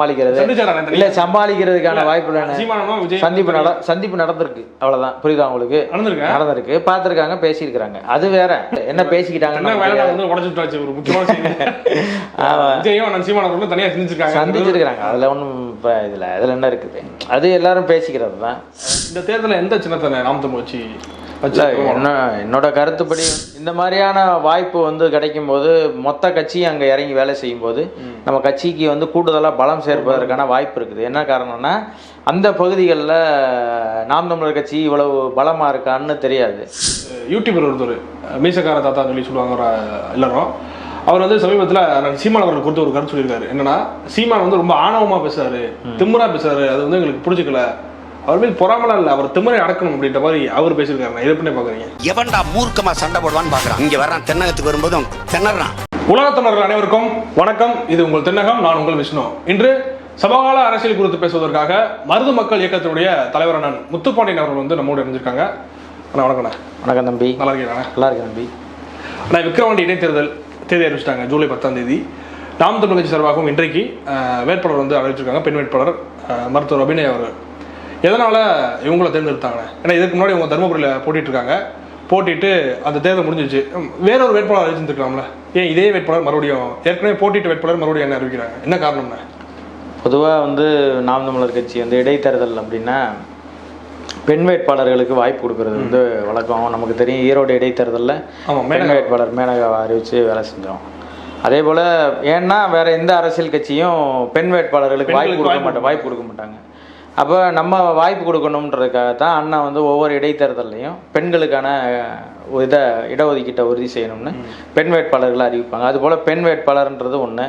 சமாளிக்கிறது இல்ல? சமாளிக்கிறதுக்கான வாய்ப்பு சந்திப்பு நட சந்திப்பு நடந்திருக்கு. அவ்வளவுதான். புரியுதா உங்களுக்கு? நடந்திருக்கு? பார்த்திருக்காங்க பேசியிருக்கிறாங்க. அது வேற. என்ன பேசிக்கிட்டாங்க சிந்திச்சிருக்காங்க. அதுல ஒண்ணும் இப்ப இதுல இதுல என்ன இருக்குது? அது எல்லாரும் பேசிக்கிறது தான். இந்த தேர்தலில் எந்த சின்னத்தை நாம் தமிழ் வச்சு என்ன என்னோட கருத்துப்படி இந்த மாதிரியான வாய்ப்பு வந்து கிடைக்கும் போது மொத்த கட்சியும் அங்கே இறங்கி வேலை செய்யும் போது நம்ம கட்சிக்கு வந்து கூடுதலாக பலம் சேர்ப்பதற்கான வாய்ப்பு இருக்குது. என்ன காரணம்னா அந்த பகுதிகளில் நாம் தமிழர் கட்சி இவ்வளவு பலமாக இருக்கான்னு தெரியாது. யூடியூபர் ஒருத்தர் மீசக்கார தாத்தா சொல்லி சொல்லுவாங்க ஒரு எல்லாரும் அவர் வந்து சமீபத்தில் சீமான் அவர்கள் கொடுத்து ஒரு கருத்து சொல்லியிருக்காரு. என்னன்னா சீமான் வந்து ரொம்ப ஆணவமா பேசுறாரு திமிரா பேசுறாரு அது வந்து எங்களுக்கு பிடிச்சிக்கல அவர் மீது பொறாமலாம் இல்லை அவர் திமிரை அடக்கணும் அப்படின்ற மாதிரி அவர் பேசியிருக்காரு. நான் இதை பண்ணி பார்க்குறீங்க. எவன்டா மூர்க்கமா சண்டை போடுவான்னு பாக்குறான். இங்க வர்றான் தென்னகத்துக்கு வரும்போதும் திணறான். உலகத்தமிழர்கள் அனைவருக்கும் வணக்கம். இது உங்கள் தென்னகம் நான் உங்கள் விஷ்ணு. இன்று சமகால அரசியல் குறித்து பேசுவதற்காக மருது மக்கள் இயக்கத்தினுடைய தலைவர் அண்ணன் முத்துப்பாண்டியன் அவர்கள் வந்து நம்மோடு இணைஞ்சிருக்காங்க. அண்ணா வணக்கண்ணே வணக்கம் தம்பி. நல்லா இருக்கீங்களா நல்லா இருக்கு தம்பி. ஆனால் விக்ரவாண்டி இடைத்தேர்தல் தேதி அறிவிச்சிட்டாங்க ஜூலை பத்தாம் தேதி. நாம் தமிழ் கட்சி சார்பாகவும் இன்றைக்கு வேட்பாளர் வந்து அறிவிச்சிருக்காங்க பெண் வேட்பாளர் மருத்துவர் அபிநய் அவர்கள். எதனால இவங்கள தேர்ந்தெடுத்தாங்க? ஏன்னா இதுக்கு முன்னாடி இவங்க தருமபுரியில் போட்டிட்டு இருக்காங்க போட்டிட்டு அந்த தேர்தல் முடிஞ்சிச்சு. வேற ஒரு வேட்பாளர் அறிவிச்சிருக்கலாம்ல ஏன் இதே வேட்பாளர் மறுபடியும்? ஏற்கனவே போட்டிட்டு வேட்பாளர் மறுபடியும் என்ன அறிவிக்கிறாங்க? என்ன காரணம்னா? பொதுவாக வந்து நாம் தமிழர் கட்சி வந்து இடைத்தேர்தல் அப்படின்னா பெண் வேட்பாளர்களுக்கு வாய்ப்பு கொடுக்கறது வந்து வழக்கம். நமக்கு தெரியும் ஈரோடு இடைத்தேர்தலில் பெண் மேனகா. வேட்பாளர் மேனகாவை அறிவித்து வேலை செஞ்சோம். அதே போல் ஏன்னா வேற எந்த அரசியல் கட்சியும் பெண் வேட்பாளர்களுக்கு வாய்ப்பு கொடுக்க மாட்டாங்க வாய்ப்பு கொடுக்க மாட்டாங்க. அப்போ நம்ம வாய்ப்பு கொடுக்கணுன்றதுக்காக தான் அண்ணா வந்து ஒவ்வொரு இடைத்தேர்தல்லையும் பெண்களுக்கான இதை இடஒதுக்கீட்டை உறுதி செய்யணும்னு பெண் வேட்பாளர்களை அறிவிப்பாங்க. அதுபோல் பெண் வேட்பாளர்ன்றது ஒன்று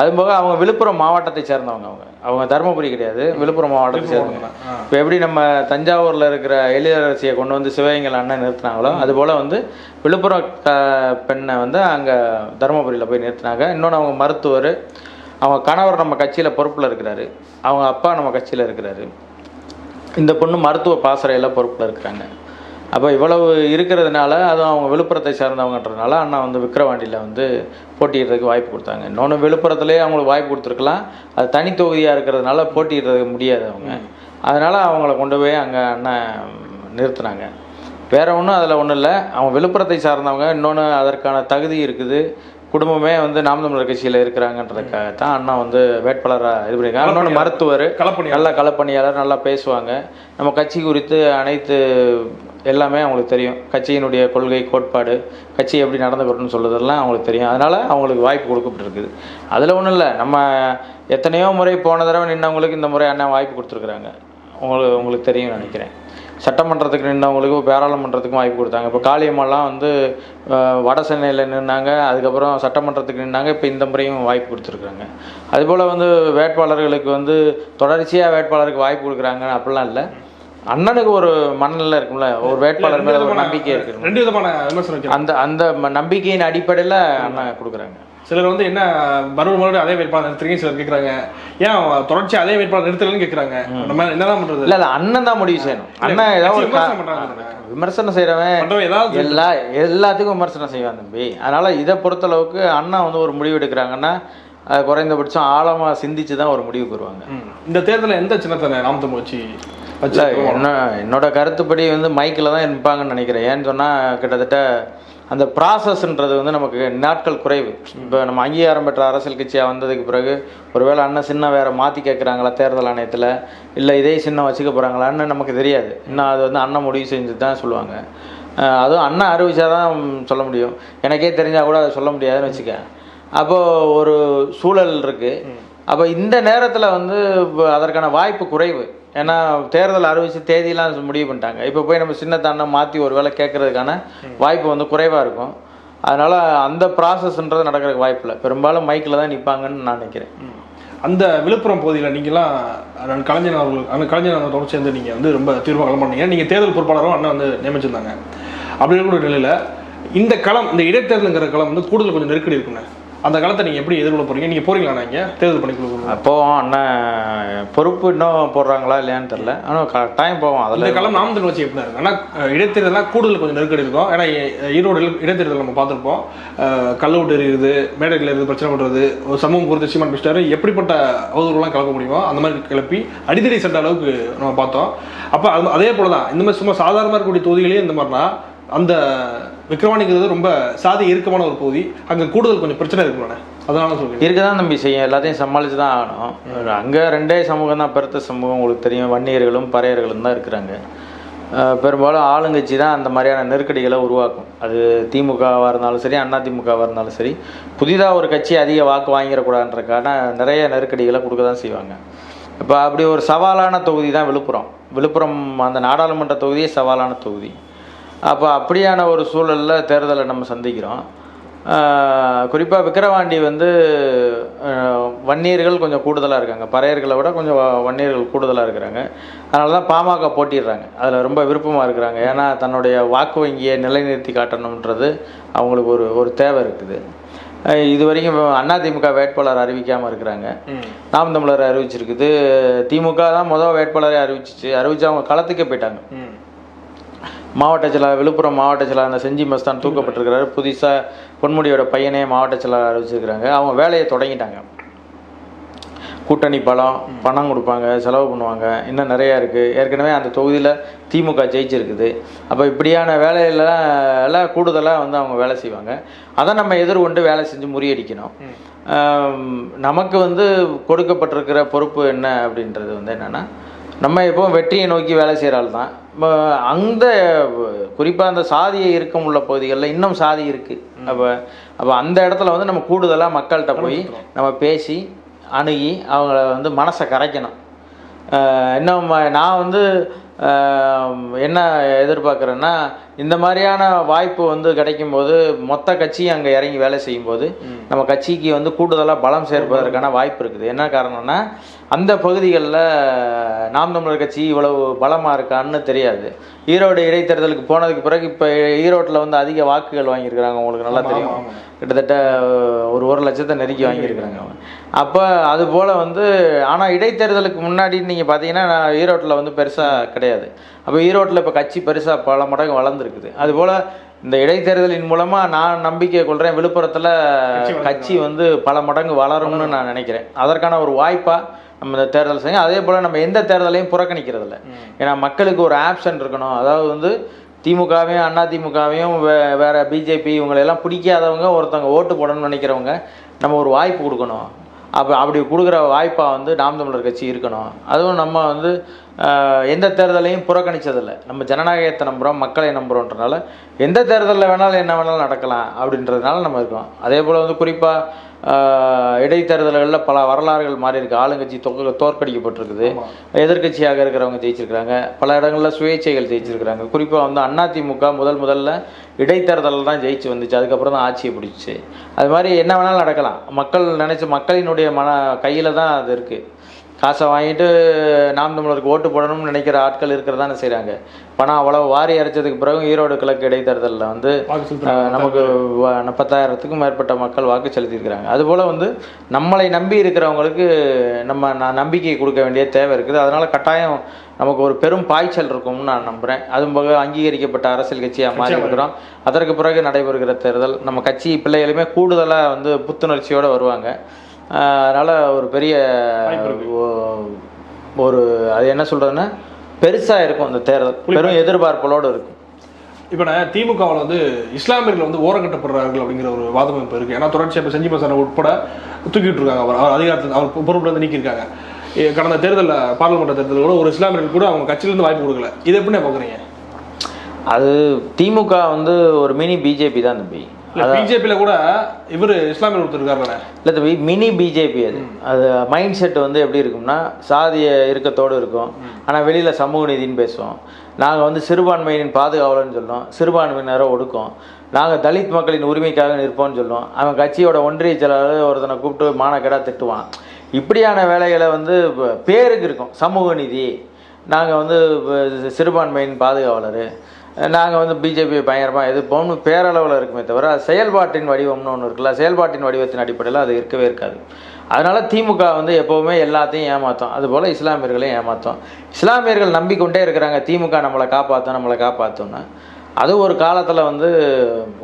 அதுபோக அவங்க விழுப்புரம் மாவட்டத்தை சேர்ந்தவங்க அவங்க. அவங்க தருமபுரி கிடையாது. விழுப்புரம் மாவட்டத்தை சேர்ந்தவங்க. இப்போ எப்படி நம்ம தஞ்சாவூரில் இருக்கிற எழிலரசியை கொண்டு வந்து சிவகங்கையில் அண்ணன் நிறுத்தினாங்களோ அதுபோல் வந்து விழுப்புரம் பெண்ணை வந்து அங்கே தருமபுரியில் போய் நிறுத்தினாங்க. இன்னொன்று அவங்க மருத்துவர் அவங்க கணவர் நம்ம கட்சியில் பொறுப்பில் இருக்கிறாரு. அவங்க அப்பா நம்ம கட்சியில் இருக்கிறாரு. இந்த பொண்ணு மருத்துவ பாசறையில் பொறுப்பில் இருக்கிறாங்க அப்போ இவ்வளவு இருக்கிறதுனால அதுவும் அவங்க விழுப்புரத்தை சேர்ந்தவங்கன்றதுனால அண்ணா வந்து விக்கிரவாண்டியில் வந்து போட்டியிடுறதுக்கு வாய்ப்பு கொடுத்தாங்க. இன்னொன்று விழுப்புரத்துலேயே அவங்களுக்கு வாய்ப்பு கொடுத்துருக்கலாம். அது தனி தொகுதியாக இருக்கிறதுனால போட்டியிடுறதுக்கு முடியாது அவங்க. அதனால் அவங்கள கொண்டு போய் அங்கே அண்ணன் நிறுத்தினாங்க. வேற ஒன்றும் அதில் ஒன்றும் இல்லை. அவங்க விழுப்புரத்தை சார்ந்தவங்க. இன்னொன்று அதற்கான தகுதி இருக்குது. குடும்பமே வந்து நாம் தமிழர் கட்சியில் இருக்கிறாங்கன்றதுக்காக தான் அண்ணா வந்து வேட்பாளராக இது பண்ணியிருக்காங்க இன்னொன்று மருத்துவர். களப்பணி நல்ல களப்பணியாளர் நல்லா பேசுவாங்க. நம்ம கட்சி குறித்து அனைத்து எல்லாமே அவங்களுக்கு தெரியும். கட்சியினுடைய கொள்கை கோட்பாடு கட்சி எப்படி நடந்துக்கணும்னு சொல்லுறதெல்லாம் அவங்களுக்கு தெரியும். அதனால் அவங்களுக்கு வாய்ப்பு கொடுக்கப்பட்டிருக்குது. அதில் ஒன்றும் இல்லை. நம்ம எத்தனையோ முறை போன தடவை நின்னவங்களுக்கு இந்த முறை அண்ணன் வாய்ப்பு கொடுத்துருக்குறாங்க. உங்களுக்கு உங்களுக்கு தெரியும் நினைக்கிறேன். சட்டமன்றத்துக்கு நின்றவங்களுக்கு பாராளுமன்றத்துக்கும் வாய்ப்பு கொடுத்தாங்க. இப்போ காளியம்மாலாம் வந்து வட சென்னையில் நின்னாங்க. அதுக்கப்புறம் சட்டமன்றத்துக்கு நின்னாங்க. இப்போ இந்த முறையும் வாய்ப்பு கொடுத்துருக்குறாங்க அதுபோல் வந்து வேட்பாளர்களுக்கு வந்து தொடர்ச்சியாக வேட்பாளருக்கு வாய்ப்பு கொடுக்குறாங்க. அப்படிலாம் இல்லை. அண்ணனுக்கு ஒரு மனநிலை இருக்கும்ல. ஒரு வேட்பாளர் மேலே ஒரு நம்பிக்கை இருக்கு ரெண்டு விதமான அந்த அந்த நம்பிக்கையின் அடிப்படையில் அண்ணன் கொடுக்குறாங்க. சிலர் வந்து என்ன மறுபடியும் மறுபடியும் அதே வேட்பாளர் நிறுத்துறீங்க சிலர் கேட்குறாங்க ஏன் தொடர்ச்சி அதே வேட்பாளர் நிறுத்தலன்னு கேட்குறாங்க நம்ம என்னதான் பண்றது? இல்லை இல்லை அண்ணன் தான் முடிவு செய்யணும். அண்ணன் ஏதாவது ஒரு விமர்சனம் செய்கிறவன் பண்றவன் ஏதாவது எல்லா எல்லாத்துக்கும் விமர்சனம் செய்வான் தம்பி. அதனால இதை பொறுத்தளவுக்கு அண்ணா வந்து ஒரு முடிவு எடுக்கிறாங்கன்னா குறைந்தபட்சம் ஆழமா சிந்திச்சு தான் ஒரு முடிவுக்கு வருவாங்க. இந்த தேர்தலில் எந்த சின்னத்தை நாம் தமிழ் வச்சு வச்சு இல்ல, என்ன என்னோட கருத்துப்படி வந்து மைக்கில் தான் இருப்பாங்கன்னு நினைக்கிறேன். ஏன்னு சொன்னால் கிட்டத்தட்ட அந்த ப்ராசஸ்ன்றது வந்து நமக்கு நாட்கள் குறைவு. இப்போ நம்ம அங்கீகாரம் பெற்ற அரசியல் கட்சியாக வந்ததுக்கு பிறகு ஒருவேளை அண்ணன் சின்ன வேற மாற்றி கேட்குறாங்களா தேர்தல் ஆணையத்தில்? இல்லை இதே சின்னம் வச்சுக்க போகிறாங்களான்னு நமக்கு தெரியாது. இன்னும் அது வந்து அண்ணன் முடிவு செஞ்சு தான் சொல்லுவாங்க. அதுவும் அண்ணன் அறிவிச்சா தான் சொல்ல முடியும். எனக்கே தெரிஞ்சால் கூட அதை சொல்ல முடியாதுன்னு வச்சுக்க. அப்போது ஒரு சூழல் இருக்குது அப்போ இந்த நேரத்தில் வந்து இப்ப அதற்கான வாய்ப்பு குறைவு. ஏன்னா தேர்தல் அறிவிச்சு தேதியெல்லாம் முடிவு பண்ணிட்டாங்க. இப்போ போய் நம்ம சின்ன அண்ணன் மாற்றி ஒரு வேளை கேட்கறதுக்கான வாய்ப்பு வந்து குறைவாக இருக்கும். அதனால் அந்த ப்ராசஸ்ன்றது நடக்கிறதுக்கு வாய்ப்பு இல்லை. பெரும்பாலும் மைக்கில் தான் நிற்பாங்கன்னு நான் நினைக்கிறேன். அந்த விழுப்புரம் பகுதியில் நீங்களாம் அண்ணன் கலைஞர் அவர்கள் அண்ணன் கலைஞர் அவர்களோட சேர்ந்து நீங்கள் வந்து ரொம்ப தீர்வாக களம் பண்ணீங்க நீங்கள் தேர்தல் பொறுப்பாளரும் அண்ணன் வந்து நியமிச்சிருந்தாங்க. அப்படி இருக்கக்கூடிய நிலையில் இந்த களம் இந்த இடைத்தேர்தலுங்கிற களம் வந்து கூடுதல் கொஞ்சம் நெருக்கடி இருக்குண்ணே அந்த காலத்தை நீங்கள் எப்படி எதிர்கொள்ள போறீங்க? நீங்கள் போறீங்களா இங்கே? தேர்தல் பணிக்குழு போவோம். அண்ணன் பொறுப்பு இன்னும் போடுறாங்களா இல்லையான்னு தெரில ஆனால் கட்டாயம் போவோம். இந்த அதில் காலம் நாம தமிழ் வச்சு எப்படி இருக்கு? ஆனால் இடைத்தேர்தலாம் கூடுதல் கொஞ்சம் நெருக்கடி இருக்கும். ஏன்னா ஈரோடு இடைத்தேர்தல் நம்ம பார்த்துருப்போம். கல் விட்டு எறியுது மேடையில் இருந்து பிரச்சனை பண்ணுறது ஒரு சமூகம் குறித்து சீமான் பேசிட்டாரு. எப்படிப்பட்ட அவதூறுலாம் கலக்க முடியுமோ அந்த மாதிரி கிளப்பி அடித்தடி சட்ட அளவுக்கு நம்ம பார்த்தோம். அப்போ அது அதே போல தான் இந்த மாதிரி சும்மா சாதாரணமாக இருக்கக்கூடிய தொகுதிகளே இந்த மாதிரினா அந்த விக்ரவாணிங்கிறது ரொம்ப சாதி இறுக்கமான ஒரு பகுதி. அங்கே கூடுதல் கொஞ்சம் பிரச்சனை இருக்குமாண்ணே அதனால சொல்லுங்க இருக்க தான் நம்பி செய்யும். எல்லாத்தையும் சமாளித்து தான் ஆகணும். அங்கே ரெண்டே சமூகம் தான். பெருத்த சமூகம் உங்களுக்கு தெரியும். வன்னியர்களும் பறையர்களும் தான் இருக்கிறாங்க. பெரும்பாலும் ஆளுங்கட்சி தான் அந்த மாதிரியான நெருக்கடிகளை உருவாக்கும். அது திமுகவாக இருந்தாலும் சரி அண்ணா திமுகவாக இருந்தாலும் சரி புதிதாக ஒரு கட்சி அதிக வாக்கு வாங்கிடக்கூடாதுன்றக்கான நிறைய நெருக்கடிகளை கொடுக்க தான் செய்வாங்க. இப்போ அப்படி ஒரு சவாலான தொகுதி தான் விழுப்புரம். விழுப்புரம் அந்த நாடாளுமன்ற தொகுதியே சவாலான தொகுதி. அப்போ அப்படியான ஒரு சூழலில் தேர்தலை நம்ம சந்திக்கிறோம். குறிப்பாக விக்கிரவாண்டி வந்து வன்னியர்கள் கொஞ்சம் கூடுதலாக இருக்காங்க. பறையர்களை விட கொஞ்சம் வன்னியர்கள் கூடுதலாக இருக்கிறாங்க. அதனால தான் பாமக போட்டிடுறாங்க. அதில் ரொம்ப விருப்பமாக இருக்கிறாங்க. ஏன்னா தன்னுடைய வாக்கு வங்கியை நிலைநிறுத்தி காட்டணுன்றது அவங்களுக்கு ஒரு ஒரு தேவை இருக்குது. இது வரைக்கும் அதிமுக வேட்பாளர் அறிவிக்காமல் இருக்கிறாங்க. நாம் தமிழர் அறிவிச்சிருக்குது. திமுக தான் முதல் வேட்பாளரை அறிவிச்சிச்சு. அறிவிச்சு அவங்க களத்துக்கே போயிட்டாங்க. மாவட்ட செயலாளர் விழுப்புரம் மாவட்ட செயலாளர் அந்த செஞ்சி மஸ்தான் தூக்கப்பட்டிருக்கிறாரு. புதுசாக பொன்முடியோட பையனே மாவட்ட செயலாளர் அறிவிச்சிருக்கிறாங்க. அவங்க வேலையை தொடங்கிட்டாங்க. கூட்டணி பலம் பணம் கொடுப்பாங்க செலவு பண்ணுவாங்க. இன்னும் நிறையா இருக்குது ஏற்கனவே அந்த தொகுதியில் திமுக ஜெயிச்சிருக்குது. அப்போ இப்படியான வேலையில எல்லாம் கூடுதலாக வந்து அவங்க வேலை செய்வாங்க. அதை நம்ம எதிர்கொண்டு வேலை செஞ்சு முறியடிக்கணும். நமக்கு வந்து கொடுக்கப்பட்டிருக்கிற பொறுப்பு என்ன அப்படின்றது வந்து என்னென்னா நம்ம எப்பவும் வெற்றியை நோக்கி வேலை செய்கிற ஆள் தான் அந்த குறிப்பாக அந்த சாதியை இருக்கம் உள்ள பகுதிகளில் இன்னும் சாதி இருக்குது அப்போ அப்போ அந்த இடத்துல வந்து நம்ம கூடுதலாக மக்கள்கிட்ட போய் நம்ம பேசி அணுகி அவங்கள வந்து மனசை கரைக்கணும். இன்னும் நான் வந்து என்ன எதிர்பார்க்குறேன்னா இந்த மாதிரியான வாய்ப்பு வந்து கிடைக்கும்போது மொத்த கட்சியும் அங்கே இறங்கி வேலை செய்யும்போது நம்ம கட்சிக்கு வந்து கூடுதலாக பலம் சேர்ப்பதற்கான வாய்ப்பு இருக்குது. என்ன காரணம்னா அந்த பகுதிகளில் நாம் தமிழர் கட்சி இவ்வளவு பலமாக இருக்கான்னு தெரியாது. ஈரோடு இடைத்தேர்தலுக்கு போனதுக்கு பிறகு இப்போ ஈரோட்டில் வந்து அதிக வாக்குகள் வாங்கியிருக்கிறாங்க. உங்களுக்கு நல்லா தெரியும். கிட்டத்தட்ட ஒரு ஒரு லட்சத்தை நெருக்கி வாங்கியிருக்கிறாங்க அப்போ அது போல் வந்து ஆனால் இடைத்தேர்தலுக்கு முன்னாடி நீங்கள் பார்த்தீங்கன்னா நான் ஈரோட்டில் வந்து பெருசாக கிடையாது. அப்போ ஈரோட்டில் இப்போ கட்சி பெருசாக பல மடங்கு வளர்ந்துருக்குது. அதுபோல் இந்த இடைத்தேர்தலின் மூலமாக நான் நம்பிக்கை கொள்கிறேன் விழுப்புரத்தில் கட்சி வந்து பல மடங்கு வளரும்னு நான் நினைக்கிறேன். அதற்கான ஒரு வாய்ப்பாக நம்ம இந்த தேர்தல் செய்யும் அதே போல் நம்ம எந்த தேர்தலையும் புறக்கணிக்கிறது இல்ல ஏன்னா மக்களுக்கு ஒரு ஆப்ஷன் இருக்கணும். அதாவது வந்து திமுகவையும் அண்ணா திமுகவையும் வே வேற பிஜேபி இவங்களெல்லாம் பிடிக்காதவங்க ஒருத்தவங்க ஓட்டு போடணும்னு நினைக்கிறவங்க நம்ம ஒரு வாய்ப்பு கொடுக்கணும். அப்போ அப்படி கொடுக்குற வாய்ப்பாக வந்து நாம் தமிழர் கட்சி இருக்கணும். அதுவும் நம்ம வந்து எந்த தேர்தலையும் புறக்கணிச்சதில்லை. நம்ம ஜனநாயகத்தை நம்புகிறோம் மக்களை நம்புகிறோன்றனால எந்த தேர்தலில் வேணாலும் என்ன வேணாலும் நடக்கலாம் அப்படின்றதுனால நம்ம இருக்கோம். அதே போல் வந்து குறிப்பாக இடைத்தேர்தல்களில் பல வரலாறுகள் மாறி இருக்கு ஆளுங்கட்சி தொக்க தோற்கடிக்கப்பட்டிருக்குது. எதிர்க்கட்சியாக இருக்கிறவங்க ஜெயிச்சிருக்கிறாங்க. பல இடங்களில் சுயேட்சைகள் ஜெயிச்சிருக்கிறாங்க. குறிப்பாக வந்து அதிமுக முதல் முதல்ல இடைத்தேர்தலில் தான் ஜெயிச்சு வந்துச்சு. அதுக்கப்புறம் தான் ஆட்சியை பிடிச்சிச்சு அது மாதிரி என்ன வேணாலும் நடக்கலாம். மக்கள் நினைச்ச மக்களினுடைய மன கையில் தான் அது இருக்குது காசை வாங்கிட்டு நாம் தமிழருக்கு ஓட்டு போடணும்னு நினைக்கிற ஆட்கள் இருக்கிறதானே செய்கிறாங்க பணம் அவ்வளோ வாரி அரைச்சதுக்கு பிறகு ஈரோடு கிழக்கு இடைத்தேர்தலில் வந்து நமக்கு முப்பத்தாயிரத்துக்கும் மேற்பட்ட மக்கள் வாக்கு செலுத்தியிருக்கிறாங்க. அதுபோல் வந்து நம்மளை நம்பி இருக்கிறவங்களுக்கு நம்ம நான் நம்பிக்கை கொடுக்க வேண்டிய தேவை இருக்குது. அதனால் கட்டாயம் நமக்கு ஒரு பெரும் பாய்ச்சல் இருக்கும்னு நான் நம்புகிறேன் அதுவும் போக அங்கீகரிக்கப்பட்ட அரசியல் கட்சியாக மாறி இருக்கிறோம் அதற்கு பிறகு நடைபெறுகிற தேர்தல் நம்ம கட்சி பிள்ளைகளுமே கூடுதலாக வந்து புத்துணர்ச்சியோடு வருவாங்க. அதனால ஒரு பெரிய ஒரு அது என்ன சொல்கிறதுன்னா பெருசாக இருக்கும் அந்த தேர்தல். பெரும் எதிர்பார்ப்புகளோடு இருக்கும். இப்போ நான் திமுகவில் வந்து இஸ்லாமியர்கள் வந்து ஓரங்கட்டப்படுறார்கள் அப்படிங்கிற ஒரு வாதம் இப்போ இருக்கு. ஏன்னா தொடர்ச்சியாக இப்போ செஞ்சி மசான உட்பட தூக்கிட்டு இருக்காங்க. அவர் அவர் அதிகாரத்தில் அவர் பொறுப்புல இருந்து நீக்கியிருக்காங்க. கடந்த தேர்தலில் பார்லிமெண்ட் தேர்தலில் கூட ஒரு இஸ்லாமியர்கள் கூட அவங்க கட்சியிலேருந்து வாய்ப்பு கொடுக்கல. இதை எப்படி பார்க்குறீங்க அது திமுக வந்து ஒரு மினி பிஜேபி தான் தம்பி. பிஜேபியில் கூட இவர் இஸ்லாமியர் ஒருத்தர் இருக்காருல்ல இல்லை தம்பி மினி பிஜேபி அது. அது மைண்ட் செட் வந்து எப்படி இருக்கும்னா சாதிய இறுக்கத்தோடு இருக்கும். ஆனால் வெளியில் சமூக நீதின்னு பேசுவோம். நாங்கள் வந்து சிறுபான்மையினின் பாதுகாவலர்னு சொல்லுவோம் சிறுபான்மையினரை ஒடுக்கும். நாங்கள் தலித் மக்களின் உரிமைக்காக நிற்போம்னு சொல்லுவோம் அவன் கட்சியோட ஒன்றிய செயலாளர் ஒருத்தனை கூப்பிட்டு மானக்கேடா திட்டுவான். இப்படியான வேலைகளை வந்து பேருக்கு இருக்கும். சமூக நீதி. நாங்கள் வந்து சிறுபான்மையின் பாதுகாவலர். நாங்கள் வந்து பிஜேபி பயங்கரமாக எதிர்ப்போம்னு பேரளவில் இருக்குமே தவிர செயல்பாட்டின் வடிவம்னு ஒன்று இருக்குல்ல செயல்பாட்டின் வடிவத்தின் அடிப்படையில் அது இருக்கவே இருக்காது. அதனால் திமுக வந்து எப்போவுமே எல்லாத்தையும் ஏமாற்றும் அதுபோல் இஸ்லாமியர்களையும் ஏமாற்றும் இஸ்லாமியர்கள் நம்பிக்கொண்டே இருக்கிறாங்க. திமுக நம்மளை காப்பாற்றும் நம்மளை காப்பாற்றும்னு அது ஒரு காலத்தில் வந்து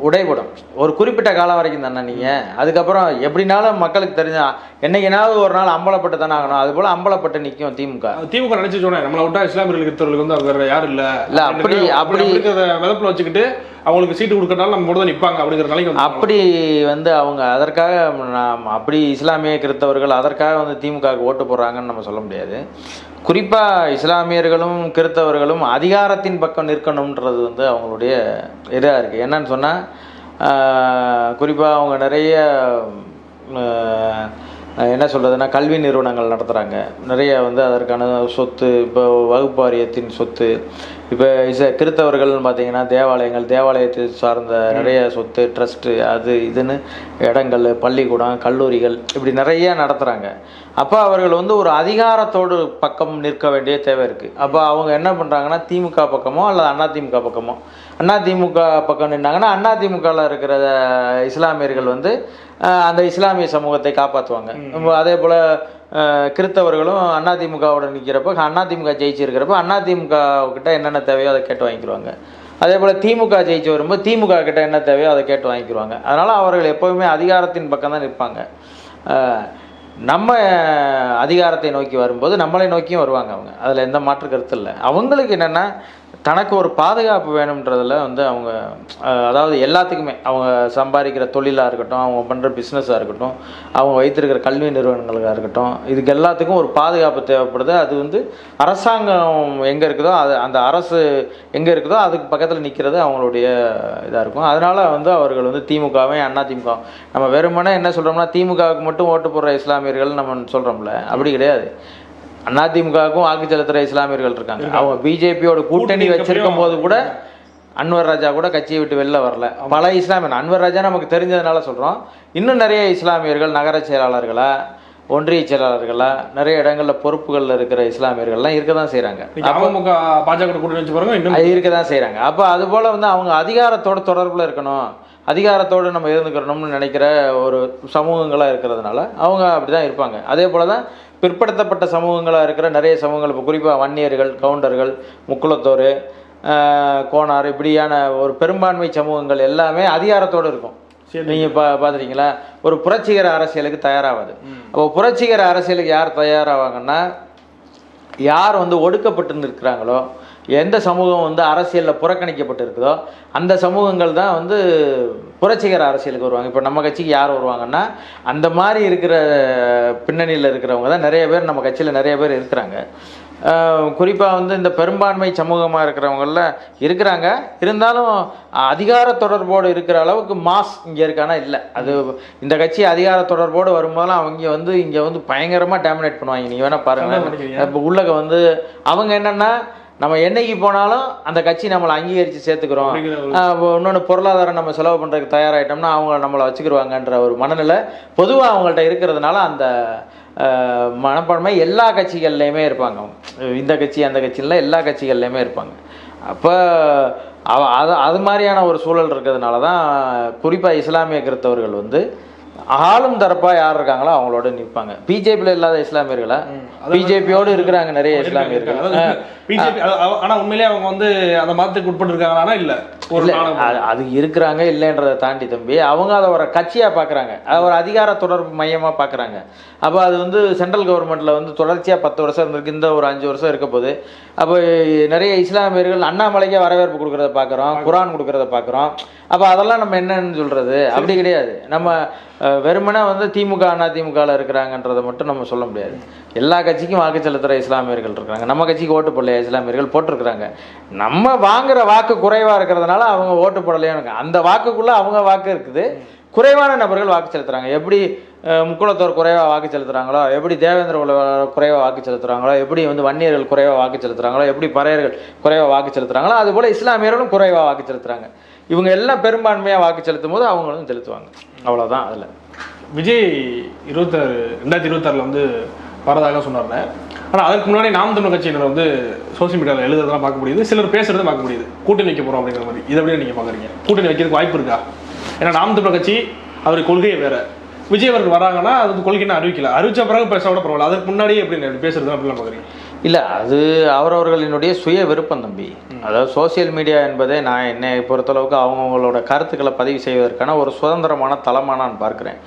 உடைபடும். ஒரு குறிப்பிட்ட காலம் வரைக்கும் தானே நீங்கள் அதுக்கப்புறம் எப்படினாலும் மக்களுக்கு தெரிஞ்ச என்னைக்குனாவது ஒரு நாள் அம்பலப்பட்டு தானே ஆகணும். அதுபோல் அம்பலப்பட்டு நிற்கும் திமுக. திமுக நினைச்சு சொன்னேன். நம்மளை விட்டா இஸ்லாமியர்களுக்கு இருக்கிறவங்களுக்கு வந்து வேற யாரும் இல்ல. இல்ல, அப்படி- அப்படி- இருக்கிறத மிதப்புல வச்சுக்கிட்டு அவங்களுக்கு சீட்டு கொடுக்கறனால நம்ம மட்டும் தான் நிப்பாங்க அப்படிங்கிற நிலைக்கு அப்படி வந்து அவங்க அதற்காக நாம் அப்படி இஸ்லாமிய கிறித்தவர்கள் அதற்காக வந்து திமுகவுக்கு ஓட்டு போடுறாங்கன்னு நம்ம சொல்ல முடியாது. குறிப்பாக இஸ்லாமியர்களும் கிறித்தவர்களும் அதிகாரத்தின் பக்கம் நிற்கணுன்றது வந்து அவங்களுடைய இதாக இருக்குது என்னன்னு சொன்னால் குறிப்பாக அவங்க நிறைய என்ன சொல்கிறதுனா கல்வி நிறுவனங்கள் நடத்துகிறாங்க நிறைய வந்து அதற்கான சொத்து இப்போ வகுப்பு வாரியத்தின் சொத்து இப்போ இச கிறித்தவர்கள்னு பார்த்தீங்கன்னா தேவாலயங்கள் தேவாலயத்தை சார்ந்த நிறைய சொத்து ட்ரஸ்ட்டு அது இதுன்னு இடங்கள் பள்ளிக்கூடம் கல்லூரிகள் இப்படி நிறைய நடத்துகிறாங்க அப்போ அவர்கள் வந்து ஒரு அதிகாரத்தோடு பக்கம் நிற்க வேண்டிய தேவை இருக்குது அப்போ அவங்க என்ன பண்ணுறாங்கன்னா திமுக பக்கமோ அல்லது அதிமுக பக்கமோ அதிமுக பக்கம் நின்னாங்கன்னா அதிமுகவில் இருக்கிற இஸ்லாமியர்கள் வந்து அந்த இஸ்லாமிய சமூகத்தை காப்பாற்றுவாங்க அதே போல் கிறித்தவர்களும் அதிமுகவோட நிற்கிறப்ப அதிமுக ஜெயிச்சிருக்கிறப்ப அதிமுக கிட்ட என்னென்ன தேவையோ அதை கேட்டு வாங்கிக்கிடுவாங்க அதே போல் திமுக ஜெயிச்சு வரும்போது திமுக கிட்ட என்ன தேவையோ அதை கேட்டு வாங்கிக்கிடுவாங்க அதனால் அவர்கள் எப்போவுமே அதிகாரத்தின் பக்கம் தான் நிற்பாங்க நம்ம அதிகாரத்தை நோக்கி வரும்போது நம்மளை நோக்கியும் வருவாங்க அவங்க. அதில் எந்த மாற்று கருத்து இல்லை. அவங்களுக்கு என்னென்னா தனக்கு ஒரு பாதுகாப்பு வேணுன்றதில் வந்து அவங்க அதாவது எல்லாத்துக்குமே அவங்க சம்பாதிக்கிற தொழிலாக இருக்கட்டும் அவங்க பண்ணுற பிஸ்னஸாக இருக்கட்டும் அவங்க வைத்திருக்கிற கல்வி நிறுவனங்களாக இருக்கட்டும் இதுக்கு எல்லாத்துக்கும் ஒரு பாதுகாப்பு தேவைப்படுது. அது வந்து அரசாங்கம் எங்கே இருக்குதோ அது அந்த அரசு எங்கே இருக்குதோ அதுக்கு பக்கத்தில் நிற்கிறது அவங்களுடைய இதாக இருக்கும். அதனால் வந்து அவர்கள் வந்து திமுகவையும் அண்ணா திமுக நம்ம வெறுமனே என்ன சொல்கிறோம்னா திமுகவுக்கு மட்டும் ஓட்டு போடுற இஸ்லாமியர்கள் நம்ம சொல்கிறோம்ல அப்படி கிடையாது. அதிமுகவுக்கும் வாக்கு செலுத்துகிற இஸ்லாமியர்கள் இருக்காங்க. அவங்க பிஜேபியோட கூட்டணி வச்சிருக்கும் போது கூட அன்வர் ராஜா கூட கட்சியை விட்டு வெளில வரல. பல இஸ்லாமியர். அன்வர் ராஜா நமக்கு தெரிஞ்சதுனால சொல்கிறோம் இன்னும் நிறைய இஸ்லாமியர்கள் நகர செயலாளர்களா ஒன்றிய செயலாளர்களா நிறைய இடங்களில் பொறுப்புகளில் இருக்கிற இஸ்லாமியர்கள்லாம் இருக்க தான் செய்கிறாங்க அமமுக பாஜக கூட கூட்டணி வச்சு பாருங்க இருக்க தான் செய்கிறாங்க அப்போ அதுபோல் வந்து அவங்க அதிகாரத்தோட தொடர்பில் இருக்கணும். அதிகாரத்தோடு நம்ம இருந்துக்கிறணும்னு நினைக்கிற ஒரு சமூகங்களாக இருக்கிறதுனால அவங்க அப்படி தான் இருப்பாங்க. அதே போல் தான் பிற்படுத்தப்பட்ட சமூகங்களாக இருக்கிற நிறைய சமூகங்கள் இப்போ குறிப்பாக வன்னியர்கள் கவுண்டர்கள் முக்குளத்தோர் கோனார் இப்படியான ஒரு பெரும்பான்மை சமூகங்கள் எல்லாமே அதிகாரத்தோடு இருக்கும். சரி. நீங்கள் பா பார்த்துருக்கீங்களா ஒரு புரட்சிகர அரசியலுக்கு தயாராகாது அப்போ புரட்சிகர அரசியலுக்கு யார் தயாராவாங்கன்னா யார் வந்து ஒடுக்கப்பட்டு நிற்கிறாங்களோ எந்த சமூகம் வந்து அரசியலில் புறக்கணிக்கப்பட்டு இருக்குதோ அந்த சமூகங்கள் தான் வந்து புரட்சிகர அரசியலுக்கு வருவாங்க. இப்போ நம்ம கட்சிக்கு யார் வருவாங்கன்னா அந்த மாதிரி இருக்கிற பின்னணியில் இருக்கிறவங்க தான் நிறைய பேர் நம்ம கட்சியில் நிறைய பேர் இருக்கிறாங்க. குறிப்பாக வந்து இந்த பெரும்பான்மை சமூகமாக இருக்கிறவங்கள இருக்கிறாங்க. இருந்தாலும் அதிகார தொடர்போடு இருக்கிற அளவுக்கு மாஸ் இங்கே இருக்கானா? இல்லை. அது இந்த கட்சி அதிகார தொடர்போடு வரும்போதெல்லாம் அவங்க வந்து இங்கே வந்து பயங்கரமாக டாமினேட் பண்ணுவாங்க. நீங்கள் வேணால் பாருங்கள். இப்போ உள்ளக வந்து அவங்க என்னன்னா நம்ம என்னைக்கு போனாலும் அந்த கட்சி நம்மளை அங்கீகரித்து சேர்த்துக்கிறோம். இன்னொன்று பொருளாதாரம் நம்ம செலவு பண்ணுறதுக்கு தயாராகிட்டோம்னா அவங்க நம்மளை வச்சுக்கிருவாங்கன்ற ஒரு மனநிலை பொதுவாக அவங்கள்ட்ட இருக்கிறதுனால அந்த மனப்பான்மை எல்லா கட்சிகள்லையுமே இருப்பாங்க. இந்த கட்சி அந்த கட்சியில் எல்லா கட்சிகள்லையுமே இருப்பாங்க. அப்போ அவ அது அது மாதிரியான ஒரு சூழல் இருக்கிறதுனால தான் குறிப்பாக இஸ்லாமிய கிறித்தவர்கள் வந்து ஆளும் தரப்பாக யார் இருக்காங்களோ அவங்களோட நிற்பாங்க பிஜேபியில் இல்லாத இஸ்லாமியர்களா? பிஜேபியோடு இருக்கிறாங்க நிறைய இஸ்லாமியர்கள். பிஜேபி ஆனா உண்மையிலேயே அவங்க வந்து அந்த மதத்துக்கு உட்பட்டு இருக்காங்களா இல்ல. அது- இருக்கிறாங்க இல்லைன்றதை தாண்டி தம்பி அவங்க அதை ஒரு கட்சியாக பார்க்குறாங்க அதை ஒரு அதிகார தொடர்பு மையமாக பார்க்குறாங்க அப்போ அது வந்து சென்ட்ரல் கவர்மெண்ட்டில் வந்து தொடர்ச்சியாக பத்து வருஷம் இருந்திருக்கு இந்த ஒரு அஞ்சு வருஷம் இருக்க போகுது அப்போ நிறைய இஸ்லாமியர்கள் அண்ணாமலைக்கே வரவேற்பு கொடுக்குறத பார்க்குறோம் குரான் கொடுக்குறத பார்க்குறோம் அப்போ அதெல்லாம் நம்ம என்னன்னு சொல்கிறது அப்படி கிடையாது. நம்ம வெறுமனே வந்து திமுக அண்ணா திமுகவில் இருக்கிறாங்கன்றதை மட்டும் நம்ம சொல்ல முடியாது. எல்லா கட்சிக்கும் வாக்கு செலுத்துகிற இஸ்லாமியர்கள் இருக்கிறாங்க. நம்ம கட்சிக்கு ஓட்டு போடலையா? இஸ்லாமியர்கள் போட்டிருக்கிறாங்க. நம்ம வாங்குற வாக்கு குறைவாக இருக்கிறதுனால அவங்க ஓட்டு போடலையான்னு அந்த வாக்குக்குள்ளே அவங்க வாக்கு இருக்குது. குறைவான நபர்கள் வாக்கு செலுத்துகிறாங்க எப்படி முக்குளத்தோர் குறைவாக வாக்கு செலுத்துகிறாங்களோ எப்படி தேவேந்திர உள்ள குறைவாக வாக்கு செலுத்துகிறாங்களோ எப்படி வந்து வன்னியர்கள் குறைவாக வாக்கு செலுத்துறாங்களோ? எப்படி பறையர்கள் குறைவாக வாக்கு செலுத்துறாங்களோ? அதுபோல் இஸ்லாமியர்களும் குறைவாக வாக்கு செலுத்துறாங்க. இவங்க எல்லாம் பெரும்பான்மையாக வாக்கு செலுத்தும் போது அவங்களும் செலுத்துவாங்க. அவ்வளோதான் அதில். விஜய் இருபத்தாறு ரெண்டாயிரத்தி இருபத்தாறுல வந்து வரதாக சொன்னார்ல ஆனால் அதுக்கு முன்னாடி நாம் தமிழ் கட்சியினர் வந்து சோசியல் மீடியாவில் எழுதுறதெல்லாம் பார்க்க முடியுது சிலர் பேசுறதை பார்க்க முடியுது. கூட்டணி வைக்க போகிறோம் அப்படிங்கிற மாதிரி. இதை எப்படி நீங்கள் பார்க்குறீங்க கூட்டணி வைக்கிறதுக்கு வாய்ப்பு இருக்கா? ஏன்னா நாம் தமிழ் கட்சி அவருடைய கொள்கையே வேற. விஜய் அவர்கள் வராங்கன்னா அது கொள்கைன்னு அறிவிக்கல. அறிவிச்ச பிறகு பேச விட பரவாயில்ல. அதுக்கு முன்னாடி எப்படி பேசுறது அப்படிலாம் பார்க்குறீங்க இல்லை அது அவரவர்களினுடைய சுய விருப்பம் தம்பி. அதாவது சோஷியல் மீடியா என்பதே நான் என்னை பொறுத்தளவுக்கு அவங்கவுங்களோட கருத்துக்களை பதிவு செய்வதற்கான ஒரு சுதந்திரமான தளமாக நான் பார்க்குறேன்.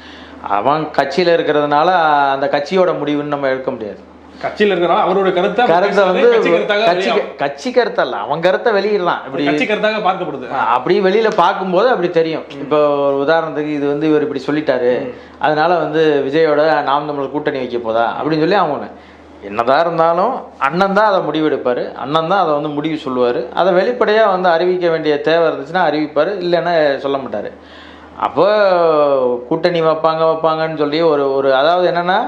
அவன் கட்சியில் இருக்கிறதுனால அந்த கட்சியோட முடிவுன்னு நம்ம எடுக்க முடியாது. கட்சியில் இருக்கிறனால அவருடைய கருத்தை கருத்தை வந்து கட்சி கட்சி. கட்சி கருத்தல்ல அவன் கருத்தை வெளியிடலாம். இப்படி கட்சி கருத்தாக பார்க்கப்படுது. அப்படி வெளியில பார்க்கும்போது அப்படி தெரியும். இப்போ ஒரு உதாரணத்துக்கு இது வந்து இவர் இப்படி சொல்லிட்டாரு. அதனால வந்து விஜயோட நாம் தமிழர் கூட்டணி வைக்க போதா? அப்படின்னு சொல்லி அவங்க என்னதான் இருந்தாலும் அண்ணன் தான் அதை முடிவெடுப்பார். அண்ணன் தான் அதை வந்து முடிவு சொல்லுவார். அதை வெளிப்படையாக வந்து அறிவிக்க வேண்டிய தேவை இருந்துச்சுன்னா அறிவிப்பார். இல்லைன்னா சொல்ல மாட்டார். அப்போ கூட்டணி வைப்பாங்க வைப்பாங்கன்னு சொல்லி ஒரு ஒரு அதாவது என்னென்னா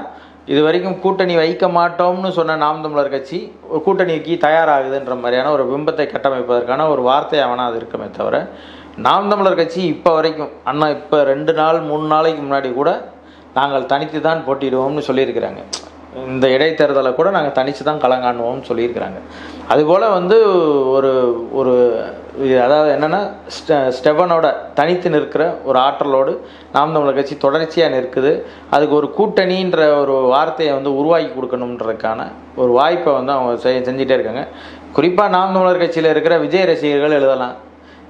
இது வரைக்கும் கூட்டணி வைக்க மாட்டோம்னு சொன்ன நாம் தமிழர் கட்சி ஒரு கூட்டணிக்கு தயாராகுதுன்ற மாதிரியான ஒரு பிம்பத்தை கட்டமைப்பதற்கான ஒரு வார்த்தை அவனா அது இருக்குமே தவிர நாம் தமிழர் கட்சி இப்போ வரைக்கும் அண்ணா இப்போ ரெண்டு நாள் மூணு நாளைக்கு முன்னாடி கூட நாங்கள் தனித்து தான் போட்டிடுவோம்னு சொல்லியிருக்கிறாங்க. இந்த இடைத்தேர்தலை கூட நாங்கள் தனித்து தான் களங்காணுவோம்னு சொல்லியிருக்கிறாங்க. அதுபோல் வந்து ஒரு ஒரு அதாவது என்னென்னா ஸ்டெ ஸ்டெபனோட தனித்து நிற்கிற ஒரு ஆற்றலோடு நாம் தமிழர் கட்சி தொடர்ச்சியாக நிற்குது. அதுக்கு ஒரு கூட்டணின்ற ஒரு வார்த்தையை வந்து உருவாக்கி கொடுக்கணுன்றதுக்கான ஒரு வாய்ப்பை வந்து அவங்க செய் செஞ்சிட்டே இருக்காங்க. குறிப்பாக நாம் தமிழர் கட்சியில் இருக்கிற விஜய் ரசிகர்கள் எழுதலாம்.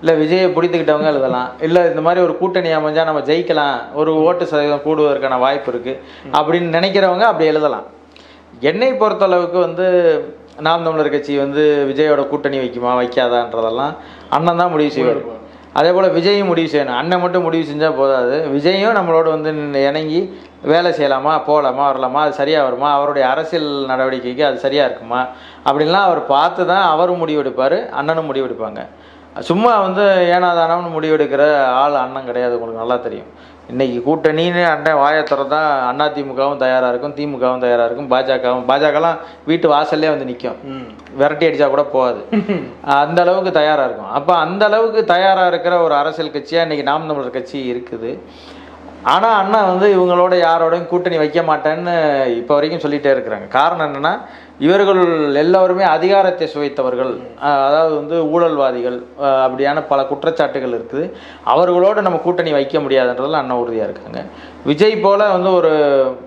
இல்லை விஜயை பிடித்துக்கிட்டவங்க எழுதலாம். இல்லை இந்த மாதிரி ஒரு கூட்டணி அமைஞ்சால் நம்ம ஜெயிக்கலாம். ஒரு ஓட்டு சதவீதம் கூடுவதற்கான வாய்ப்பு இருக்குது அப்படின்னு நினைக்கிறவங்க அப்படி எழுதலாம். என்னை பொறுத்தளவுக்கு வந்து நாம் தமிழர் கட்சி வந்து விஜயோட கூட்டணி வைக்குமா வைக்காதான்றதெல்லாம் அண்ணன் தான் முடிவு செய்வார். அதே போல் விஜயும் முடிவு செய்யணும். அண்ணன் மட்டும் முடிவு செஞ்சால் போதாது. விஜயும் நம்மளோட வந்து இணங்கி வேலை செய்யலாமா போகலாமா வரலாமா அது சரியாக வருமா அவருடைய அரசியல் நடவடிக்கைக்கு அது சரியாக இருக்குமா அப்படின்லாம் அவர் பார்த்து தான் அவரும் முடிவெடுப்பார் அண்ணனும் முடிவெடுப்பாங்க சும்மா வந்து ஏனாதானம்னு முடிவெடுக்கிற ஆள் அண்ணன் கிடையாது உங்களுக்கு நல்லா தெரியும். இன்னைக்கு கூட்டணின்னு அண்ணன் வாயை திறந்தா அண்ணா திமுகவும் தயாராக இருக்கும் திமுகவும் தயாராக இருக்கும் பாஜகவும் பாஜகலாம் வீட்டு வாசல்லே வந்து நிற்கும். விரட்டி அடிச்சா கூட போகாது. அந்த அளவுக்கு தயாராக இருக்கும். அப்போ அந்த அளவுக்கு தயாராக இருக்கிற ஒரு அரசியல் கட்சியாக இன்னைக்கு நாம் தமிழர் கட்சி இருக்குது. ஆனால் அண்ணா வந்து இவங்களோட யாரோடையும் கூட்டணி வைக்க மாட்டேன்னு இப்போ வரைக்கும் சொல்லிகிட்டே இருக்கிறாங்க. காரணம் என்னென்னா இவர்கள் எல்லோருமே அதிகாரத்தை சுவைத்தவர்கள். அதாவது வந்து ஊழல்வாதிகள் அப்படியான பல குற்றச்சாட்டுகள் இருக்குது. அவர்களோடு நம்ம கூட்டணி வைக்க முடியாதுன்றதுல அண்ணா உறுதியாக இருக்காங்க. விஜய் போல வந்து ஒரு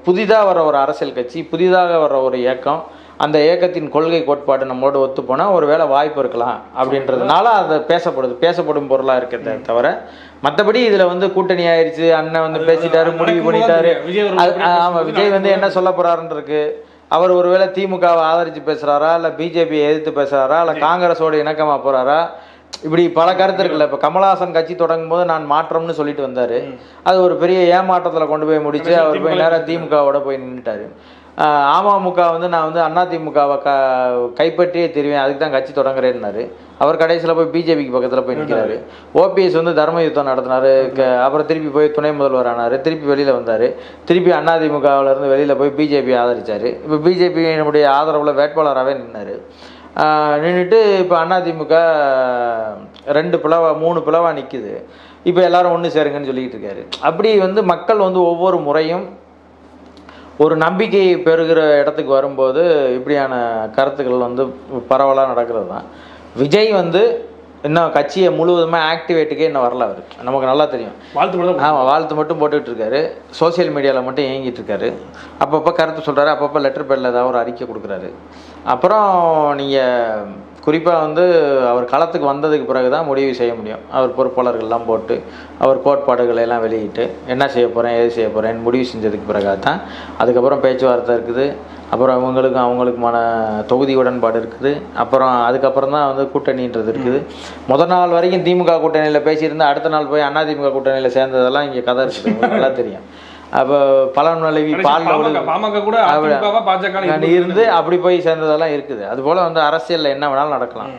புதிதாக வர ஒரு அரசியல் கட்சி புதிதாக வர ஒரு இயக்கம் அந்த இயக்கத்தின் கொள்கை கோட்பாடு நம்மளோட ஒத்து போனால் ஒரு வேளை வாய்ப்பு இருக்கலாம் அப்படின்றதுனால அது பேசப்படுது. பேசப்படும் பொருளாக இருக்கிறத தவிர மற்றபடி இதில் வந்து கூட்டணி ஆயிடுச்சு அண்ணன் வந்து பேசிட்டாரு முடிவு பண்ணிட்டாரு. ஆமாம் விஜய் வந்து என்ன சொல்ல இருக்கு அவர் ஒருவேளை திமுகவை ஆதரிச்சு பேசுறாரா இல்லை பிஜேபி எதிர்த்து பேசுறாரா இல்லை காங்கிரஸோட இணக்கமா போறாரா? இப்படி பல கருத்து இருக்குல்ல. இப்போ கமலஹாசன் கட்சி தொடங்கும் போது நான் மாற்றம்னு சொல்லிட்டு வந்தாரு. அது ஒரு பெரிய ஏமாற்றத்தில் கொண்டு போய் முடிச்சு அவர் போய் நேரம் திமுகவோட போய் நின்றுட்டாரு அமமுக வந்து நான் வந்து அண்ணா திமுகவை க கைப்பற்றியே தெரிவேன். அதுக்கு தான் கட்சி தொடங்குறேன்னாரு. அவர் கடைசியில் போய் பிஜேபிக்கு பக்கத்தில் போய் நிற்கிறாரு ஓபிஎஸ் வந்து தர்ம யுத்தம் நடத்தினாரு. அப்புறம் திருப்பி போய் துணை முதல்வர் ஆனார். திருப்பி வெளியில் வந்தார். திருப்பி அதிமுகவுல இருந்து வெளியில் போய் பிஜேபி ஆதரிச்சார். இப்போ பிஜேபியினுடைய ஆதரவில் வேட்பாளராகவே நின்னார். நின்றுட்டு இப்போ அதிமுக ரெண்டு பிளவா மூணு பிளவாக நிற்குது இப்போ எல்லாரும் ஒன்று சேருங்கன்னு சொல்லிக்கிட்டு இருக்காரு. அப்படி வந்து மக்கள் வந்து ஒவ்வொரு முறையும் ஒரு நம்பிக்கை பெறுகிற இடத்துக்கு வரும்போது இப்படியான கருத்துக்கள் வந்து பரவலாக நடக்கிறது தான் விஜய் வந்து இன்னும் கட்சியை முழுவதுமாக ஆக்டிவேட்டுக்கே இன்னும் வரல அவர். நமக்கு நல்லா தெரியும். வாழ்த்து மட்டும் ஆமாம் வாழ்த்து மட்டும் போட்டுக்கிட்டு இருக்காரு. சோஷியல் மீடியாவில் மட்டும் இயங்கிட்டு இருக்காரு. அப்பப்போ கருத்து சொல்கிறாரு அப்பப்போ லெட்டர் பேரில் ஏதாவது ஒரு அறிக்கை கொடுக்குறாரு. அப்புறம் நீங்கள் குறிப்பாக வந்து அவர் களத்துக்கு வந்ததுக்கு பிறகு தான் முடிவு செய்ய முடியும். அவர் பொறுப்பாளர்கள்லாம் போட்டு அவர் கோட்பாடுகளை எல்லாம் வெளியிட்டு என்ன செய்ய போகிறேன் எது செய்ய போகிறேன்னு முடிவு செஞ்சதுக்கு பிறகு தான் அதுக்கப்புறம் பேச்சுவார்த்தை இருக்குது அப்புறம் அவங்களுக்கும் அவங்களுக்குமான தொகுதி உடன்பாடு இருக்குது அப்புறம் அதுக்கப்புறம் தான் வந்து கூட்டணின்றது இருக்குது. முதல் நாள் வரைக்கும் திமுக கூட்டணியில் பேசியிருந்தால் அடுத்த நாள் போய் அதிமுக கூட்டணியில் சேர்ந்ததெல்லாம் இங்கே கதை இருக்குது நல்லா தெரியும். அப்போ பால் பாஜக நான் இருந்து அப்படி போய் சேர்ந்ததெல்லாம் இருக்குது. அதுபோல் வந்து அரசியலில் என்ன வேணாலும் நடக்கலாம்.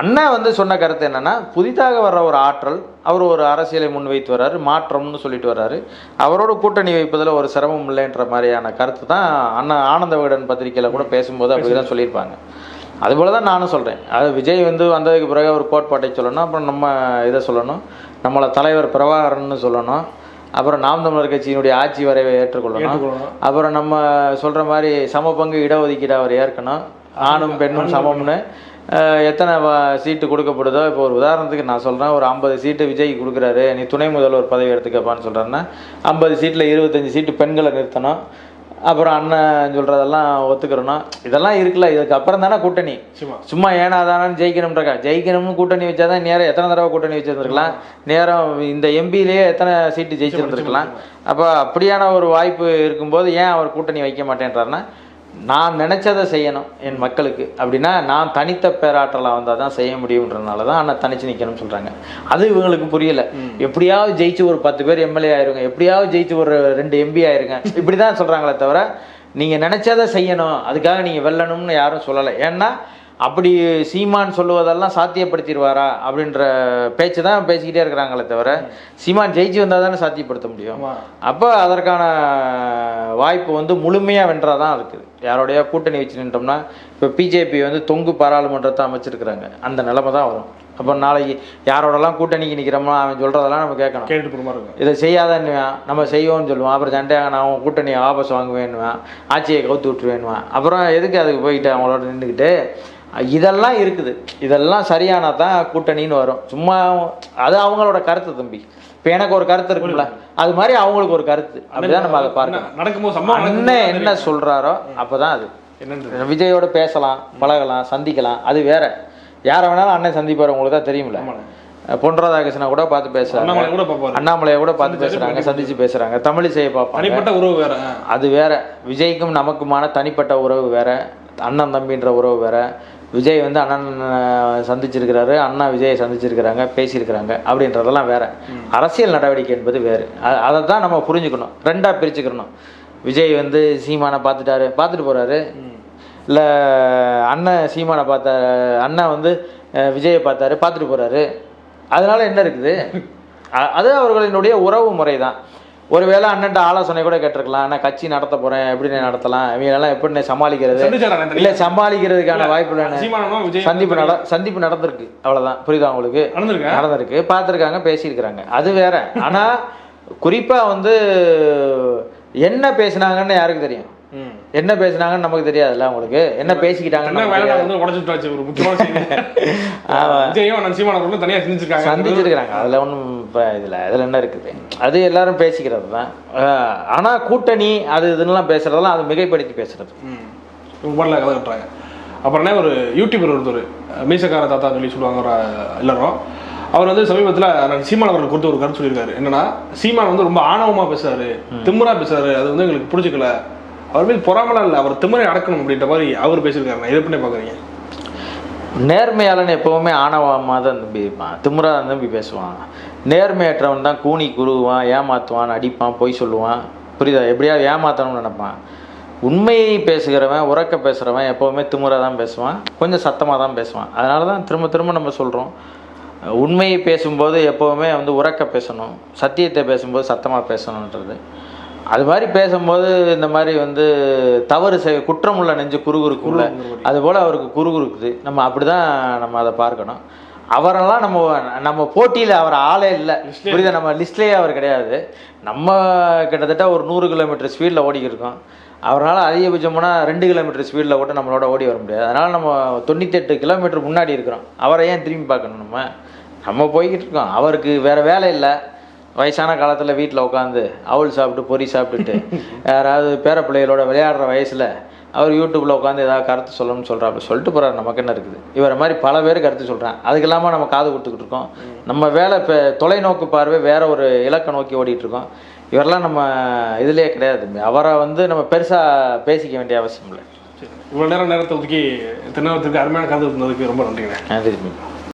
அண்ணன் வந்து சொன்ன கருத்து என்னன்னா புதிதாக வர்ற ஒரு ஆற்றல் அவர் ஒரு அரசியலை முன்வைத்து வர்றாரு மாற்றம்னு சொல்லிட்டு வர்றாரு. அவரோட கூட்டணி வைப்பதில் ஒரு சிரமம் இல்லைன்ற மாதிரியான கருத்து தான் அண்ணன் ஆனந்த விகடன் பத்திரிக்கையில் கூட பேசும்போது அப்படி தான் சொல்லியிருப்பாங்க. அதுபோல தான் நானும் சொல்கிறேன் அது விஜய் வந்து வந்ததுக்கு பிறகு ஒரு கோட்பாட்டை சொல்லணும் அப்புறம் நம்ம இதை சொல்லணும். நம்மளை தலைவர் பிரபாகரன்னு சொல்லணும். அப்புறம் நாம் தமிழர் கட்சியினுடைய ஆட்சி வரைவை ஏற்றுக்கொள்ளணும். அப்புறம் நம்ம சொல்கிற மாதிரி சம பங்கு இடஒதுக்கீடு அவர் ஏற்கணும். ஆணும் பெண்ணும் சமம்னு. எத்தனை சீட்டு கொடுக்கப்படுதோ இப்போ ஒரு உதாரணத்துக்கு நான் சொல்கிறேன் ஒரு ஐம்பது சீட்டு விஜய் கொடுக்குறாரு நீ துணை முதல்வர் பதவி எடுத்துக்கப்பான்னு சொல்கிறேன்னா ஐம்பது சீட்டில் இருபத்தஞ்சி சீட்டு பெண்களை நிறுத்தணும். அப்புறம் அண்ணன் சொல்கிறதெல்லாம் ஒத்துக்கிறணும் இதெல்லாம் இருக்குல்ல இதுக்கு அப்புறம் தானே கூட்டணி. நிச்சயமா. சும்மா ஏனாதானு ஜெயிக்கணும்ன்றக்கா ஜெயிக்கணும்னு கூட்டணி வச்சாதான் நேரம் எத்தனை தடவை கூட்டணி வச்சிருந்துருக்கலாம்? நேரம் இந்த எம்பிலேயே எத்தனை சீட்டு ஜெயிச்சிருந்துருக்கலாம்? அப்போ அப்படியான ஒரு வாய்ப்பு இருக்கும்போது ஏன் அவர் கூட்டணி வைக்க மாட்டேன்றாருன்னா நான் நினைச்சதை செய்யணும் என் மக்களுக்கு. அப்படின்னா நான் தனித்த பேராற்றலாக வந்தால் தான் செய்ய முடியுன்றதுனால தான் அண்ணா தனிச்சு நிற்கணும்னு சொல்கிறாங்க அது இவங்களுக்கு புரியல. எப்படியாவது ஜெயிச்சு ஒரு பத்து பேர் எம்எல்ஏ ஆயிருங்க. எப்படியாவது ஜெயிச்சு ஒரு ரெண்டு எம்பி ஆயிருங்க. இப்படி தான் சொல்கிறாங்களே தவிர நீங்கள் நினச்சதை செய்யணும். அதுக்காக நீங்கள் வெல்லணும்னு யாரும் சொல்லலை. ஏன்னா அப்படி சீமான் சொல்லுவதெல்லாம் சாத்தியப்படுத்திடுவாரா அப்படின்ற பேச்சு தான் பேசிக்கிட்டே இருக்கிறாங்களே தவிர சீமான் ஜெயிச்சு வந்தால் தானே சாத்தியப்படுத்த முடியும். அப்போ அதற்கான வாய்ப்பு வந்து முழுமையாக வென்றதான் இருக்குது. யாரோடைய கூட்டணி வச்சு நின்றோம்னா இப்போ பிஜேபி வந்து தொங்கு பாராளுமன்றத்தை அமைச்சிருக்கிறாங்க. அந்த நிலைமை தான் வரும். அப்போ நாளைக்கு யாரோடலாம் கூட்டணிக்கு நிற்கிறோமோ அவன் சொல்கிறதெல்லாம் நம்ம கேட்கணும். கேட்டுட்டு இருக்கும். இதை செய்யாதன்னுவான். நம்ம செய்வோம்னு சொல்லுவான் அப்புறம் சண்டையாக நான் உன் கூட்டணி வாபஸ் வாங்குவேன்னுவான். ஆட்சியை கவுத்து விட்டுருவேன்னுவான். அப்புறம் எதுக்கு அதுக்கு போயிட்டு அவங்களோட நின்றுக்கிட்டு இதெல்லாம் இருக்குது. இதெல்லாம் சரியானா தான் கூட்டணின்னு வரும். சும்மா அது அவங்களோட கருத்து தம்பி. இப்போ எனக்கு ஒரு கருத்து இருக்குல்ல அது மாதிரி அவங்களுக்கு ஒரு கருத்து. அப்படிதான் நம்ம அதை பார்க்கணும். நடக்கும்போது அண்ணன் என்ன சொல்றாரோ அப்பதான் அது. என்னன்றது? விஜயோட பேசலாம் பழகலாம் சந்திக்கலாம். அது வேற. யாரை வேணாலும் அண்ணன் சந்திப்பார் உங்களுக்கு தான் தெரியுமில்ல ஆமாண்ணே. பொன் ராதாகிருஷ்ணனை கூட பார்த்து பேசுறாங்க. அண்ணாமலையை கூட பார்த்து பேசுறாங்க சந்திச்சு பேசுறாங்க. தமிழிசையை பார்ப்பாங்க. தனிப்பட்ட உறவு வேற. அது வேற. விஜய்க்கும் நமக்குமான தனிப்பட்ட உறவு வேற. அண்ணன் தம்பின்ற உறவு வேற. விஜய் வந்து அண்ணன் சந்திச்சிருக்கிறாரு அண்ணா விஜயை சந்திச்சிருக்கிறாங்க பேசியிருக்கிறாங்க அப்படின்றதெல்லாம் வேற. அரசியல் நடவடிக்கை என்பது வேறு. அதை தான் நம்ம புரிஞ்சுக்கணும் ரெண்டா பிரிச்சுக்கணும். விஜய் வந்து சீமானை பார்த்துட்டாரு பார்த்துட்டு போறாரு. இல்லை அண்ணன் சீமானை பார்த்த அண்ணன் வந்து விஜயை பார்த்தாரு பார்த்துட்டு போறாரு. அதனால என்ன இருக்குது? அது அவர்களினுடைய உறவு முறை தான் ஒருவேளை அண்ணன்ட்ட ஆலோசனை கூட கேட்டிருக்கலாம். நான் கட்சி நடத்த போறேன் எப்படி நான் நடத்தலாம்? இவங்களெல்லாம் எப்படி நான் சமாளிக்கிறது? அண்ணன் இல்ல சமாளிக்கிறதுக்கான வாய்ப்பு சந்திப்பு நட சந்திப்பு நடந்திருக்கு. அவ்வளவுதான். புரியுதா உங்களுக்கு? நடந்திருக்கா. பார்த்துருக்காங்க பேசியிருக்கிறாங்க. அது வேற. ஆனா குறிப்பா வந்து என்ன பேசுனாங்கன்னு யாருக்கு தெரியும். என்ன பேசுனாங்கன்னு நமக்கு தெரியாதுல்ல உங்களுக்கு? என்ன பேசிக்கிட்டாங்கன்னு. வந்து உடச்சு விட்டாச்சு ஒரு முக்கியமான செய்தி. ஆமா. விஜயும் அண்ணன் சீமானவர்களும் தனியா செஞ்சிருக்காங்க சந்திச்சிருக்கிறாங்க. அதில் ஒன்றும் இப்போ இதில் அதில் என்ன இருக்குது? அது எல்லாரும் பேசிக்கிறது தான். ஆனால் கூட்டணி அது இதுன்னெலாம் பேசுகிறதெல்லாம் அது மிகைப்படுத்தி பேசுறது. மொபைலில் கதை கட்டுறாங்க. அப்புறம் என்ன ஒரு யூடியூபர் ஒருத்தர் மீசக்கார தாத்தா சொல்லி சொல்லுவாங்க ஒரு எல்லாரும். அவர் வந்து சமீபத்தில் சீமான் அவர்கள் கொடுத்து ஒரு கருத்து சொல்லியிருக்காரு. என்னன்னா சீமான் வந்து ரொம்ப ஆணவமா பேசுறாரு திமிரா பேசுறாரு. அது வந்து எங்களுக்கு பிடிச்சிக்கல அவர் மீது பொறாமலாம் இல்லை? அவர் திமுறை அடக்கணும் அப்படின்ற மாதிரி அவர் பேசியிருக்காரு. நான் பண்ணி பார்க்குறீங்க? நேர்மையாளன் எப்பவுமே ஆணவமாக தான் தம்பி இருப்பான் திமுறா தான் தம்பி பேசுவான். நேர்மையற்றவன் தான் கூனி குருவான் ஏமாற்றுவான் அடிப்பான் பொய் சொல்லுவான். புரியுதா? எப்படியாவது ஏமாத்தணும்னு நினைப்பான். உண்மையை பேசுகிறவன் உறக்க பேசுகிறவன் எப்போவுமே திமுறாக தான் பேசுவான். கொஞ்சம் சத்தமாக தான் பேசுவான். அதனால தான் திரும்ப திரும்ப நம்ம சொல்கிறோம் உண்மையை பேசும்போது எப்போவுமே வந்து உறக்க பேசணும். சத்தியத்தை பேசும்போது சத்தமாக பேசணுன்றது. அது மாதிரி பேசும்போது இந்த மாதிரி வந்து தவறு செய் குற்றமுள்ள நெஞ்சு குறுகுறுக்குள்ள அதுபோல் அவருக்கு குறுகுறுக்குது. நம்ம அப்படி தான் நம்ம அதை பார்க்கணும். அவரெல்லாம் நம்ம நம்ம போட்டியில் அவர் ஆளே இல்லை. புரியுதா? நம்ம லிஸ்ட்லேயே அவர் கிடையாது. நம்ம கிட்டத்தட்ட ஒரு நூறு கிலோமீட்டர் ஸ்பீடில் ஓடிக்கிட்டு இருக்கோம். அவரால் அதிகபட்சம்னா ரெண்டு கிலோமீட்டர் ஸ்பீடில் கூட நம்மளோட ஓடி வர முடியாது. அதனால் நம்ம தொண்ணூத்தெட்டு கிலோமீட்டர் முன்னாடி இருக்கிறோம். அவரை ஏன் திரும்பி பார்க்கணும் நம்ம? நம்ம போய்கிட்டு இருக்கோம். அவருக்கு வேறு வேலை இல்லை. வயசான காலத்தில் வீட்டில் உட்காந்து அவல் சாப்பிட்டு பொரி சாப்பிட்டுட்டு யாராவது பேர பிள்ளைகளோட விளையாடுற வயசில் அவர் யூடியூப்பில் உட்காந்து ஏதாவது கருத்து சொல்லணும்னு சொல்கிறாப்புல சொல்லிட்டு போகிறாரு நமக்கு என்ன இருக்குது? இவரை மாதிரி பல பேர் கருத்து சொல்கிறான் அதுக்கு இல்லாமல் நம்ம காது கொடுத்துக்கிட்டு இருக்கோம். நம்ம வேலை இப்போ தொலைநோக்கு பார்வை வேற ஒரு இலக்கை நோக்கி ஓடிட்டு இருக்கோம். இவரெல்லாம் நம்ம இதுலேயே கிடையாது. அவரை வந்து நம்ம பெருசாக பேசிக்க வேண்டிய அவசியம் இல்லை. இவ்வளோ நேரம் நேரத்தை ஒதுக்கி தென்னகத்திற்கு அருமையான கருத்து இருந்ததுக்கு ரொம்ப நன்றிங்க. நன்றி.